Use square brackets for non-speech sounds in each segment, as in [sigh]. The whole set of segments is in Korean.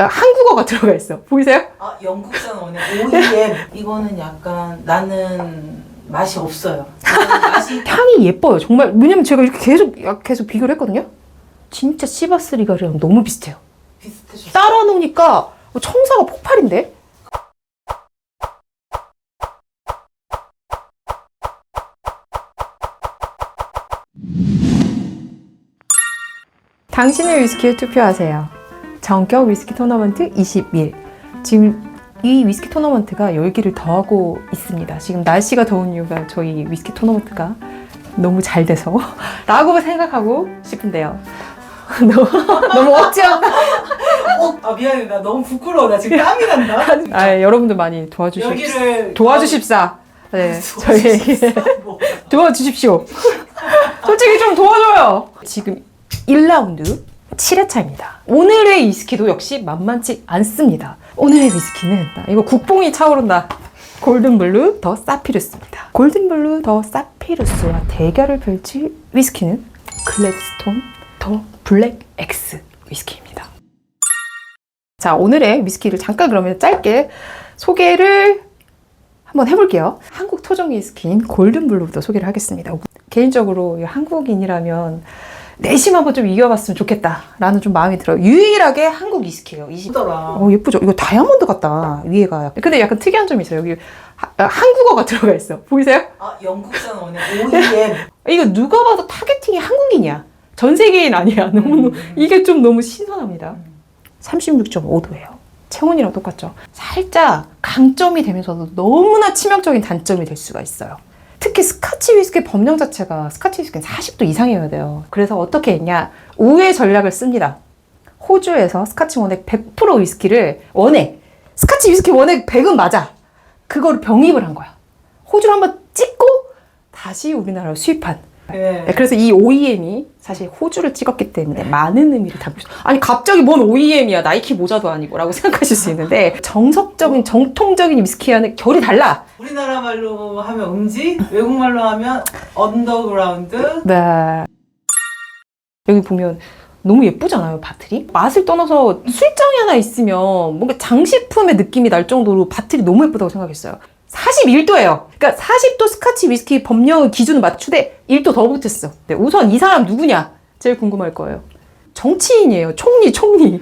아, 한국어가 들어가 있어. 보이세요? 아 영국산 원액 OEM 이거는 약간 나는 맛이 없어요. 맛이 [laughs] 향이 예뻐요. 정말. 왜냐면 제가 이렇게 계속, 계속 비교를 했거든요. 진짜 시바스리가랑 너무 비슷해요. 비슷해졌어. 따라 놓으니까 청사가 폭발인데? 당신의 위스키에 투표하세요. 전격 위스키 토너먼트 21. 지금 이 위스키 토너먼트가 열기를 더하고 있습니다. 지금 날씨가 더운 이유가 저희 위스키 토너먼트가 너무 잘 돼서 [laughs] 라고 생각하고 싶은데요. [laughs] 너무, 너무 억지한다. 어, 아 미안해 나 너무 부끄러워 나 지금 땀이 난다. [laughs] 아, 여러분들 많이 도와주십시오. 여기를 도와주십사. 네. 저희에게 뭐. 도와주십시오. 솔직히 좀 도와줘요. 지금 1라운드 7회차입니다. 오늘의 위스키도 역시 만만치 않습니다. 오늘의 위스키는 이거 국뽕이 차오른다. 골든블루 더 사피루스입니다. 골든블루 더 사피루스와 대결을 펼칠 위스키는 글래드스톤 더 블랙 엑스 위스키입니다. 자, 오늘의 위스키를 잠깐 그러면 짧게 소개를 한번 해볼게요. 한국 토종 위스키인 골든블루부터 소개를 하겠습니다. 개인적으로 이 한국인이라면 내심 한번 좀 이겨봤으면 좋겠다라는 좀 마음이 들어요. 유일하게 한국 위스키예요. 20. 예쁘더라. 어 예쁘죠? 이거 다이아몬드 같다 위에가. 근데 약간 특이한 점이 있어요. 여기 하- 아, 한국어가 [laughs] 들어가 있어. 보이세요? 아 영국산 원액 OEM [laughs] 이거 누가 봐도 타겟팅이 한국인이야. 전 세계인 아니야. [laughs] 너무 이게 좀 너무 신선합니다. 36.5도예요. 체온이랑 똑같죠. 살짝 강점이 되면서도 너무나 치명적인 단점이 될 수가 있어요. 특히 스카치 위스키 법령 자체가 스카치 위스키는 40도 이상이어야 돼요. 그래서 어떻게 했냐? 우회 전략을 씁니다. 호주에서 스카치 원액 100% 위스키를 원액 스카치 위스키 원액 100은 맞아. 그거를 병입을 한 거야. 호주를 한번 찍고 다시 우리나라로 수입한 네. 네, 그래서 이 OEM이 사실 호주를 찍었기 때문에 많은 의미를 담고 있어요. 아니 갑자기 뭔 OEM이야 나이키 모자도 아니고 라고 [laughs] 생각하실 수 있는데 정석적인 정통적인 위스키와는 결이 달라. 우리나라 말로 하면 음지, 외국 말로 하면 언더그라운드. 네. 여기 보면 너무 예쁘잖아요 바틀이 맛을 떠나서 술장이 하나 있으면 뭔가 장식품의 느낌이 날 정도로 바틀이 너무 예쁘다고 생각했어요 41도예요. 그러니까 40도 스카치 위스키 법령 기준을 맞추되 1도 더 붙였어. 네, 우선 이 사람 누구냐? 제일 궁금할 거예요. 정치인이에요. 총리 총리.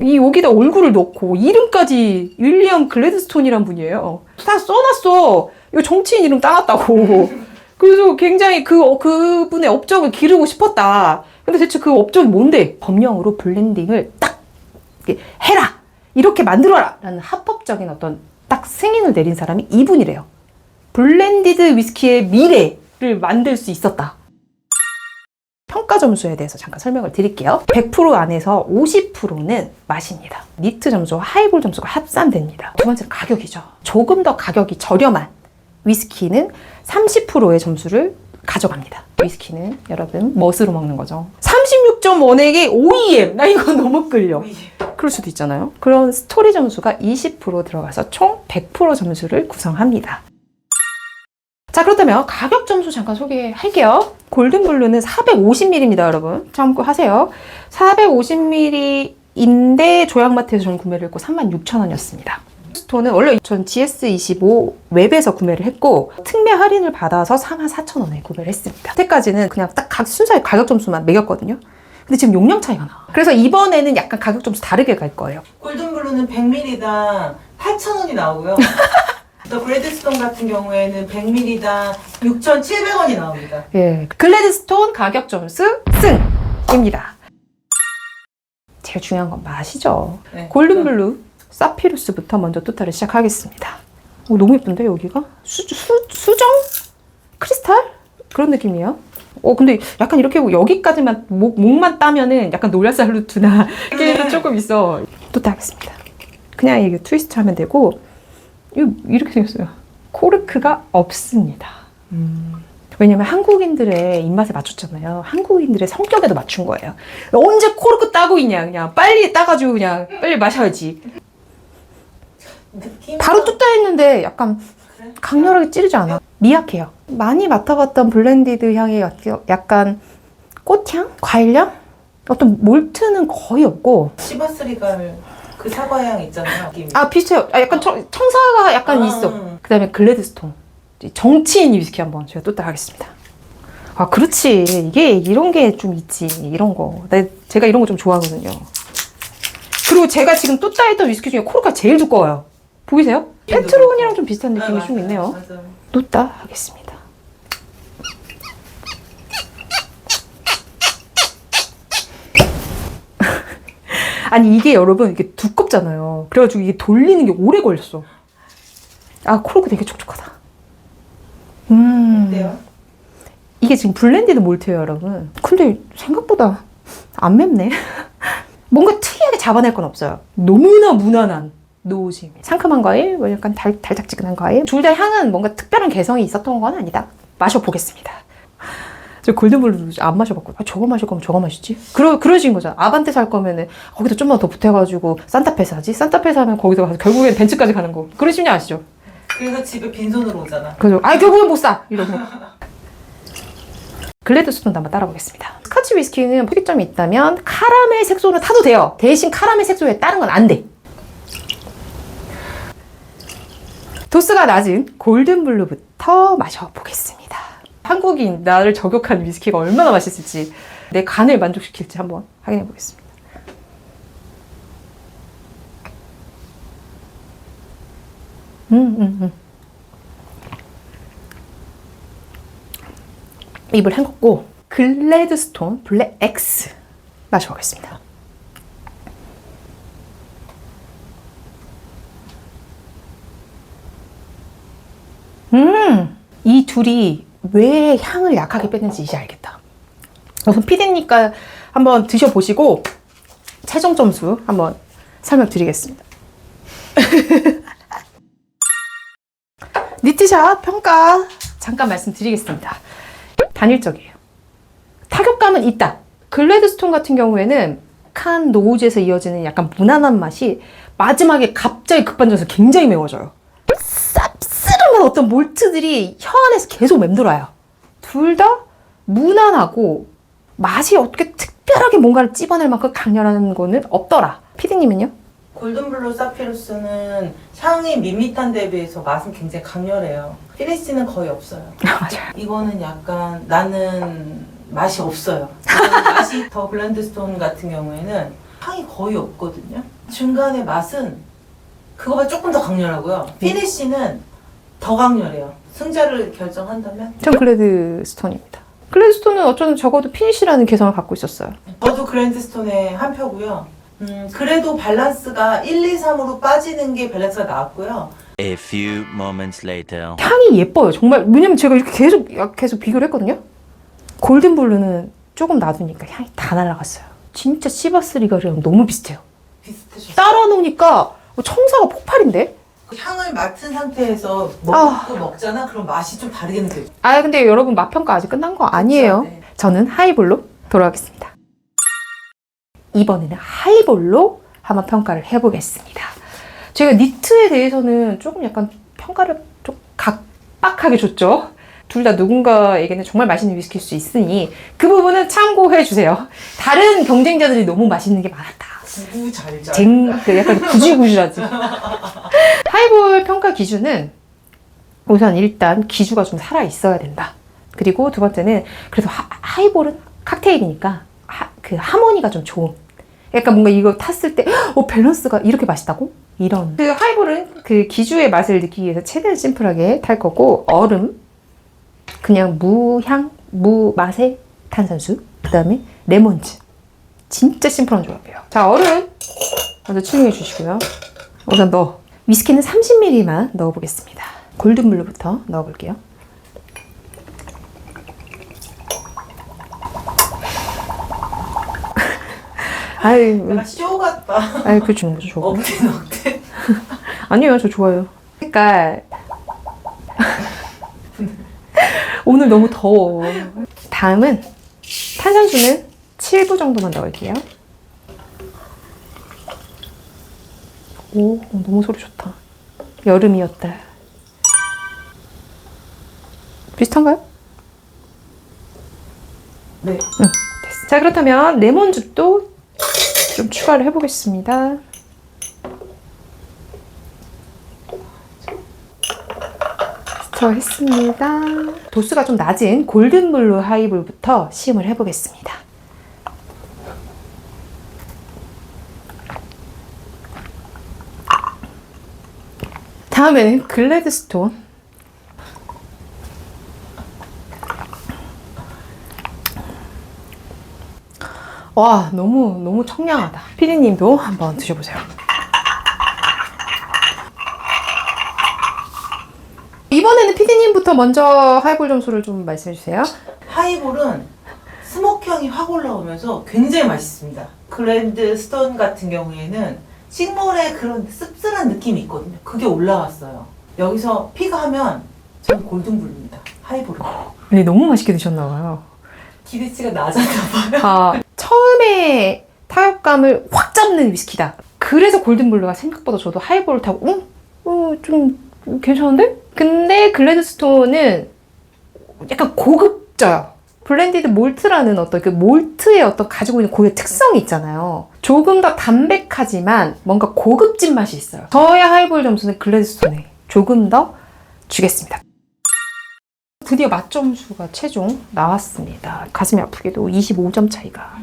이 여기다 얼굴을 넣고 이름까지 윌리엄 글래드스톤이란 분이에요. 다 써놨어. 이거 정치인 이름 따놨다고. [laughs] 그래서 굉장히 그, 어, 그분의 업적을 기르고 싶었다. 근데 대체 그 업적이 뭔데? 법령으로 블렌딩을 딱 해라! 이렇게 만들어라! 라는 합법적인 어떤 딱 승인을 내린 사람이 이분이래요. 블렌디드 위스키의 미래를 만들 수 있었다. 평가 점수에 대해서 잠깐 설명을 드릴게요. 100% 안에서 50%는 맛입니다. 니트 점수와 하이볼 점수가 합산됩니다. 두 번째는 가격이죠. 조금 더 가격이 저렴한 위스키는 30%의 점수를 가져갑니다. 위스키는 여러분 멋으로 먹는 거죠. 36.1액의 OEM! 나 이거 너무 끌려. 그럴 수도 있잖아요. 그런 스토리 점수가 20% 들어가서 총 100% 점수를 구성합니다. 자, 그렇다면 가격 점수 잠깐 소개할게요. 골든블루는 450ml입니다, 여러분. 참고하세요. 450ml인데 조약마트에서 저는 구매를 했고 36,000원이었습니다. 스톤은 원래 전 GS25 웹에서 구매를 했고 특매 할인을 받아서 44,000원에 구매를 했습니다. 그때까지는 그냥 딱 각 순서의 가격 점수만 매겼거든요. 근데 지금 용량 차이가 나. 그래서 이번에는 약간 가격 점수 다르게 갈 거예요. 골든블루는 100ml당 8,000원이 나오고요. [laughs] 더 그레드스톤 같은 경우에는 100ml당 6,700원이 나옵니다. 예. 글래드스톤 가격 점수 승입니다. 제일 중요한 건 맛이죠. 네. 골든블루 사피루스부터 먼저 뚜타를 시작하겠습니다. 오, 너무 예쁜데 여기가 수, 수, 수정 크리스탈 그런 느낌이에요. 어 근데 약간 이렇게 여기까지만 목, 목만 따면은 약간 노략살루트나 [laughs] 이게 조금 있어. 뚜타 하겠습니다. 그냥 이게 트위스트 하면 되고 이렇게 생겼어요. 코르크가 없습니다. 왜냐면 한국인들의 입맛에 맞췄잖아요. 한국인들의 성격에도 맞춘 거예요. 언제 코르크 따고 있냐, 그냥. 빨리 따가지고 그냥 빨리 마셔야지. 느낌 바로 뚜따 했는데 약간 그래? 강렬하게 찌르지 않아. 미약해요. 많이 맡아봤던 블렌디드 향이 약- 약간 꽃향? 과일향? 어떤 몰트는 거의 없고 시바스리갈 그그 사과 향 있잖아요. 느낌이. 아 비슷해요. 아, 약간 청, 청사가 약간 아. 있어. 그 다음에 글래드스톤 정치인 위스키 한번 제가 또 따라하겠습니다. 아 그렇지 이게 이런 게 좀 있지 이런 거. 나 제가 이런 거 좀 좋아하거든요. 그리고 제가 지금 또 따했던 위스키 중에 코르가 제일 두꺼워요. 보이세요? 페트론이랑 좀 비슷한 느낌이 아, 좀 맞아요. 있네요. 또따 하겠습니다. [laughs] 아니 이게 여러분 이게 두껍잖아요. 그래가지고 이게 돌리는 게 오래 걸렸어. 아 코르크 되게 촉촉하다. 음. 어때요? 이게 지금 블렌디드 몰트예요, 여러분. 근데 생각보다 안 맵네. [laughs] 뭔가 특이하게 잡아낼 건 없어요. 너무나 무난한 노지. 상큼한 과일, 뭐 약간 달, 달짝지근한 과일. 둘 다 향은 뭔가 특별한 개성이 있었던 건 아니다. 마셔보겠습니다. 저 골든블루 안 마셔봤거든요. 아, 저거 마실 거면 저거 마시지? 그러, 그러신 거잖아. 아반떼 살 거면은 거기다 좀만 더 보태가지고 산타페 사지? 산타페 사면 거기다 가서 결국엔 벤츠까지 가는 거. 그러신 분 아시죠? 그래서 집에 빈손으로 오잖아. 그래서 아 결국엔 못 사! 이러고. 글래드스톤도 한번 따라보겠습니다. 스카치 위스키는 특이점이 있다면 카라멜 색소는 타도 돼요. 대신 카라멜 색소에 따른 건 안 돼. 도수가 낮은 골든블루부터 마셔보겠습니다. 한국인 나를 저격한 위스키가 얼마나 맛있을지 내 간을 만족시킬지 한번 확인해 보겠습니다. 음, 음, 음. 입을 헹궜고 글래드스톤 블랙 X 마셔보겠습니다. 음, 이 둘이 왜 향을 약하게 뺐는지 이제 알겠다. 우선 피디니까 한번 드셔보시고 최종 점수 한번 설명드리겠습니다. [laughs] 니트샵 평가 잠깐 말씀드리겠습니다. 단일적이에요. 타격감은 있다. 글래드스톤 같은 경우에는 칸 노우즈에서 이어지는 약간 무난한 맛이 마지막에 갑자기 급반전해서 굉장히 매워져요. 쌉 싸름한 어떤 몰트들이 혀 안에서 계속 맴돌아요. 둘 다 무난하고 맛이 어떻게 특별하게 뭔가를 찝어낼 만큼 강렬한 거는 없더라. 피디님은요? 골든블루 사피루스는 향이 밋밋한 데 비해서 맛은 굉장히 강렬해요. 피니시는 거의 없어요. 맞아요. 이거는 약간 나는 맛이 없어요. [laughs] 맛이 더 블렌드스톤 같은 경우에는 향이 거의 없거든요. 중간에 맛은 그거보다 조금 더 강렬하고요. 피니시는 더 강렬해요. 승자를 결정한다면 전 글래드스톤입니다. 글래드스톤은 어쩌면 적어도 피니시라는 개성을 갖고 있었어요. 저도 그랜드스톤의 한 표고요. 음, 그래도 밸런스가 1, 2, 3으로 빠지는 게 밸런스가 나왔고요. A few moments later. 향이 예뻐요. 정말. 왜냐면 제가 이렇게 계속, 계속 비교를 했거든요. 골든블루는 조금 놔두니까 향이 다 날아갔어요. 진짜 시바스 리가랑 너무 비슷해요. 비슷해졌어요. 따라 놓으니까 청사가 폭발인데? 그 향을 맡은 상태에서 먹고 아. 먹잖아? 그럼 맛이 좀 다르게 느껴요. 아, 근데 여러분 맛평가 아직 끝난 거 아니에요. 네. 저는 하이볼로 돌아가겠습니다. 이번에는 하이볼로 한번 평가를 해보겠습니다. 제가 니트에 대해서는 조금 약간 평가를 좀 각박하게 줬죠. 둘 다 누군가에게는 정말 맛있는 위스키일 수 있으니 그 부분은 참고해 주세요. 다른 경쟁자들이 너무 맛있는 게 많았다. 구구 잘잘. 쟁, 그 약간 구질구질하지. [laughs] 하이볼 평가 기준은 우선 일단 기주가 좀 살아 있어야 된다. 그리고 두 번째는 그래도 하, 하이볼은 칵테일이니까 하, 그 하모니가 좀 좋은. 약간 뭔가 이거 탔을 때, 어, 밸런스가 이렇게 맛있다고? 이런. 그 하이볼은 그 기주의 맛을 느끼기 위해서 최대한 심플하게 탈 거고, 얼음, 그냥 무향, 무맛의 탄산수, 그 다음에 레몬즙. 진짜 심플한 조합이에요. 자, 얼음 먼저 추용해 주시고요. 우선 넣어. 위스키는 30ml만 넣어보겠습니다. 골든블루부터 넣어볼게요. [laughs] 아유, 약간 쇼 같다. 아유, 그 주는 거죠, 저거. 억텐 억텐. 아니요, 저 좋아요. 색깔. [laughs] 오늘 너무 더워. 다음은 탄산수는 7부 정도만 넣을게요. 오, 너무 소리 좋다. 여름이었다. 비슷한가요? 네. 응, 됐어. 자, 그렇다면 레몬즙도 좀 추가를 해보겠습니다. 스터 했습니다. 도수가 좀 낮은 골든블루 하이볼부터 시음을 해보겠습니다. 다음에는 글래드스톤. 와, 너무, 너무 청량하다. 피디님도 한번 드셔보세요. 이번에는 피디님부터 먼저 하이볼 점수를 좀 말씀해 주세요. 하이볼은 스모키향이 확 올라오면서 굉장히 맛있습니다. 그랜드 스톤 같은 경우에는 식물의 그런 씁쓸한 느낌이 있거든요. 그게 올라왔어요. 여기서 피가 하면 전 골든블루입니다. 하이볼은. 네, 너무 맛있게 드셨나 봐요. 기대치가 낮았나 봐요. 아, 처음에 타격감을 확 잡는 위스키다. 그래서 골든블루가 생각보다 저도 하이볼을 타고, 응? 어, 좀 괜찮은데? 근데 글래드스톤은 약간 고급져요. 블렌디드 몰트라는 어떤 그 몰트의 어떤 가지고 있는 고유의 특성이 있잖아요. 조금 더 담백하지만 뭔가 고급진 맛이 있어요. 저의 하이볼 점수는 글래드스톤에 조금 더 주겠습니다. 드디어 맛 점수가 최종 나왔습니다. 가슴이 아프게도 25점 차이가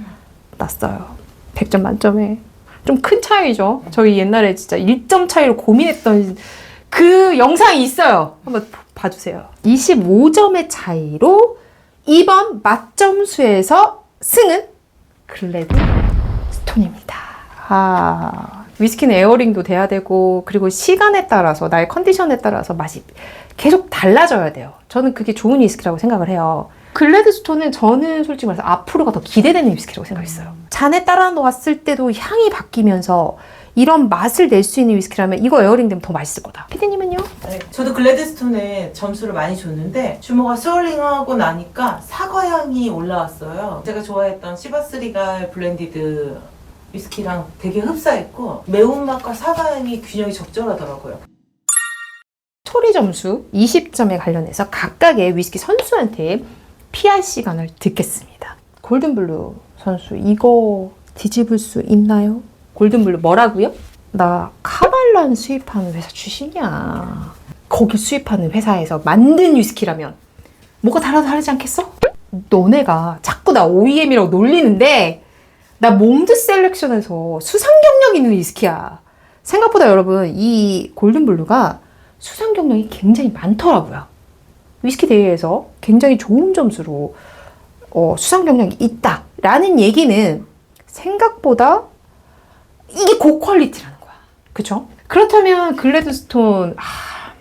났어요. 100점 만점에. 좀 큰 차이죠. 저희 옛날에 진짜 1점 차이로 고민했던 그 영상이 있어요. 한번 봐주세요. 25점의 차이로 이번 맛점수에서 승은 글래드 스톤입니다. 아, 위스키는 에어링도 돼야 되고, 그리고 시간에 따라서, 나의 컨디션에 따라서 맛이 계속 달라져야 돼요. 저는 그게 좋은 위스키라고 생각을 해요. 글래드스톤은 저는 솔직히 말해서 앞으로가 더 기대되는 위스키라고 생각했어요. 잔에 따라 놓았을 때도 향이 바뀌면서 이런 맛을 낼 수 있는 위스키라면 이거 에어링 되면 더 맛있을 거다. 피디님은요? 네, 저도 글래드스톤에 점수를 많이 줬는데 주모가 스월링하고 나니까 사과 향이 올라왔어요. 제가 좋아했던 시바스리갈 블렌디드 위스키랑 되게 흡사했고 매운맛과 사과 향이 균형이 적절하더라고요. 소리 점수 20점에 관련해서 각각의 위스키 선수한테 PR 시간을 듣겠습니다. 골든블루 선수 이거 뒤집을 수 있나요? 골든블루 뭐라고요? 나 카발란 수입하는 회사 출신이야. 거기 수입하는 회사에서 만든 위스키라면 뭐가 달라도 다르지 않겠어? 너네가 자꾸 나 OEM이라고 놀리는데 나 몽드 셀렉션에서 수상 경력 있는 위스키야. 생각보다 여러분 이 골든블루가 수상 경력이 굉장히 많더라고요. 위스키 대회에서 굉장히 좋은 점수로 어, 수상 경력이 있다라는 얘기는 생각보다 이게 고퀄리티라는 거야. 그쵸? 그렇다면 글래드스톤 아,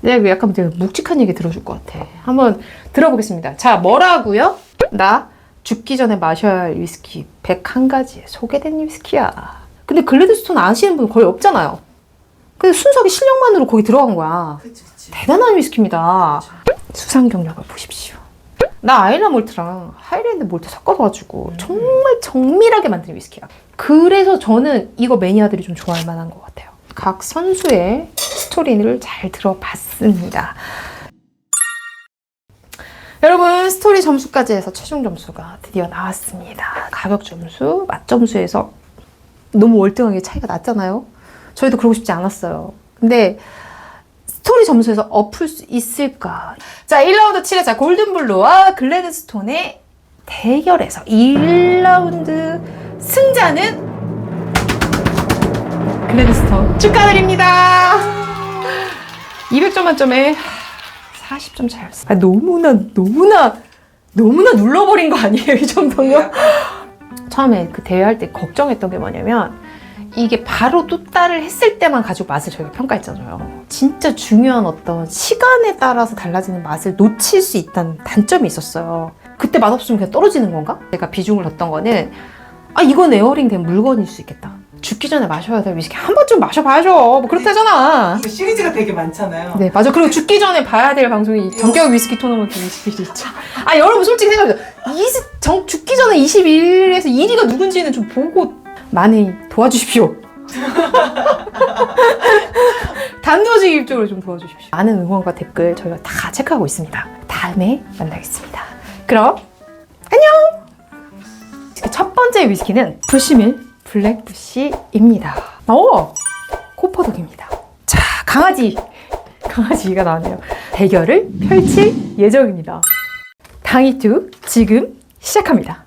내가 약간 되게 묵직한 얘기 들어줄 것 같아. 한번 들어보겠습니다. 자, 뭐라고요? 나 죽기 전에 마셔야 할 위스키 101가지에 소개된 위스키야. 근데 글래드스톤 아시는 분 거의 없잖아요. 근데 순수하게 실력만으로 거기 들어간 거야. 그치 그치. 대단한 위스키입니다. 수상 경력을 보십시오. 나 아일라 몰트랑 하이랜드 몰트 섞어가지고 정말 정밀하게 만든 위스키야. 그래서 저는 이거 매니아들이 좀 좋아할 만한 것 같아요. 각 선수의 스토리를 잘 들어봤습니다. 여러분 스토리 점수까지 해서 최종 점수가 드디어 나왔습니다. 가격 점수, 맛 점수에서 너무 월등하게 차이가 났잖아요. 저희도 그러고 싶지 않았어요. 근데 스토리 점수에서 엎을 수 있을까? 자, 1라운드 7회자 골든블루와 글래드스톤의 대결에서 1라운드 승자는 글래드스톤 축하드립니다. 200점 만점에 40점 차이였어요. 아, 너무나 너무나 너무나 눌러버린 거 아니에요, 이 정도면? 처음에 그 대회할 때 걱정했던 게 뭐냐면 이게 바로 뚜따를 했을 때만 가지고 맛을 저희가 평가했잖아요. 진짜 중요한 어떤 시간에 따라서 달라지는 맛을 놓칠 수 있다는 단점이 있었어요. 그때 맛없으면 그냥 떨어지는 건가? 제가 비중을 뒀던 거는 아 이건 에어링 된 물건일 수 있겠다. 죽기 전에 마셔야 될 위스키 한 번쯤 마셔봐야죠. 뭐 그렇다잖아. 이거 시리즈가 되게 많잖아요. 네, 맞아. 그리고 죽기 전에 봐야 될 방송이 정격 위스키 토너먼트 21일이죠. 아, 여러분 솔직히 생각해보세요. 이, 정, 죽기 전에 21일에서 1위가 누군지는 좀 보고 많이 도와주십시오. [laughs] 단도직 입적으로 좀 도와주십시오. 많은 응원과 댓글 저희가 다 체크하고 있습니다. 다음에 만나겠습니다. 그럼 안녕! 첫 번째 위스키는 부시밀 블랙부시입니다. 오! 코퍼독입니다. 자, 강아지. 강아지가 나왔네요. 대결을 펼칠 예정입니다. 강의투 지금 시작합니다.